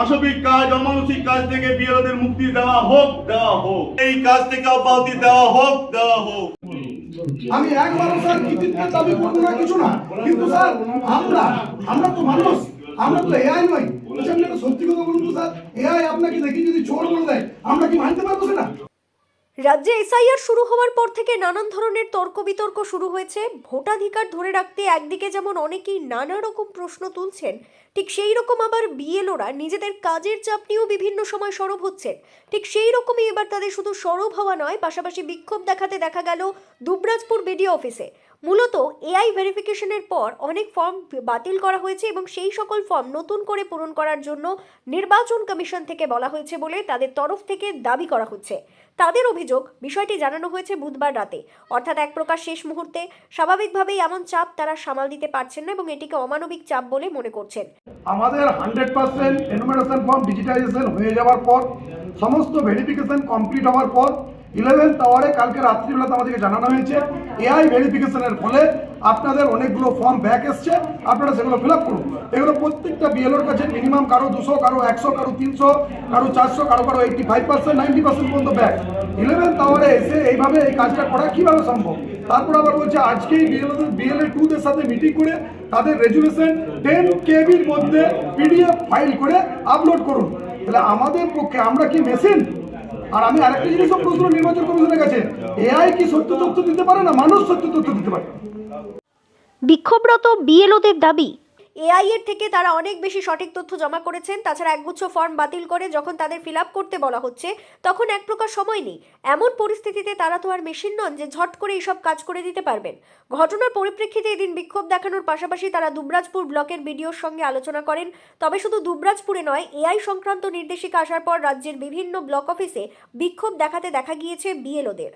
অসবিক কাজ অমানসিক কাজ থেকে বিএলওদের মুক্তি দেওয়া হোক দেওয়া হোক। এই কাজ থেকে অব্যাহতি দেওয়া হোক দেওয়া হোক। আমি একবারও স্যার কৃতিত্বের দাবি করব না কিছু না। কিন্তু স্যার আমরা আমরা তো মানুষ আমরা তো এআই নই। সত্যি কথা বলুন তো স্যার এআই আপনাকে দেখি যদি চোর বলে দেয় আমরা কি মানতে পারব সেটা? রাজ্যে এসআইআর শুরু হওয়ার পর থেকে নানান ধরনের তর্ক বিতর্ক শুরু হয়েছে। ভোটাধিকার ধরে রাখতে একদিকে যেমন অনেকেই নানা রকম প্রশ্ন তুলছেন ঠিক সেই রকম আবার বিএলওরা নিজেদের কাজের চাপ নিয়েও বিভিন্ন সময় সরব হচ্ছেন। ঠিক সেই রকমই এবার তাদের শুধু সরব হওয়া নয়, পাশাপাশি বিক্ষোভ দেখাতে দেখা গেল দুবরাজপুর বিডিও অফিসে। মূলত এআই ভেরিফিকেশনের পর অনেক ফর্ম বাতিল করা হয়েছে এবং সেই সকল ফর্ম নতুন করে পূরণ করার জন্য নির্বাচন কমিশন থেকে বলা হয়েছে বলে তাদের তরফ থেকে দাবি করা হচ্ছে। তাদের অভিযোগ, বিষয়টি জানানো হয়েছে বুধবার রাতে। অর্থাৎ এক প্রকার শেষ মুহূর্তে। স্বাভাবিকভাবেই এমন চাপ তারা সামাল দিতে পারছেন না এবং এটিকে অমানবিক চাপ বলে মনে করছেন। আমাদের hundred percent enumeration form digitization হয়ে যাওয়ার পর সমস্ত ভেরিফিকেশন কমপ্লিট হওয়ার পর ইলেভেন্থ আওয়ারে কালকে রাত্রিবেলাতে আমাদেরকে জানানো হয়েছে। এআই ভেরিফিকেশনের ফলে আপনাদের অনেকগুলো ফর্ম ব্যাক এসছে। আপনারা সেগুলো ফিল আপ করুন। এগুলো প্রত্যেকটা বিএলওর কাছে মিনিমাম কারও দুশো, কারও একশো, কারও তিনশো, কারও চারশো, কারও কারও eighty five percent ninety percent পর্যন্ত ব্যাক ইলেভেন্থ আওয়ারে এসে এইভাবে এই কাজটা করা কীভাবে সম্ভব? তারপর আবার বলছে, আজকেই বিএলওদের বিএলএ টুদের সাথে মিটিং করে তাদের রেজুলেশন টেন কেবির মধ্যে পিডিএফ ফাইল করে আপলোড করুন। তাহলে আমাদের পক্ষে আমরা কি মেশিন আর আমি আরেকটা জিনিসও প্রশ্ন নির্বাচন কমিশনের কাছে। এআই কি সত্য তথ্য দিতে পারে না? মানুষ সত্য তথ্য দিতে পারে। বিক্ষোভরত বিএলওদের দাবি এআই এর থেকে তারা অনেক বেশি সঠিক তথ্য জমা করেছেন। তাছাড়া একগুচ্ছ ফর্ম বাতিল করে যখন তাদের ফিল আপ করতে বলা হচ্ছে, তখন এক প্রকার সময় নেই। এমন পরিস্থিতিতে তারা তো আর মেশিন নন যে ঝট করে এইসব কাজ করে দিতে পারবেন। ঘটনার পরিপ্রেক্ষিতে এদিন বিক্ষোভ দেখানোর পাশাপাশি তারা দুবরাজপুর ব্লকের বিডিওর সঙ্গে আলোচনা করেন। তবে শুধু দুবরাজপুরে নয়, এআই সংক্রান্ত নির্দেশিকা আসার পর রাজ্যের বিভিন্ন ব্লক অফিসে বিক্ষোভ দেখাতে দেখা গিয়েছে বিএলওদের।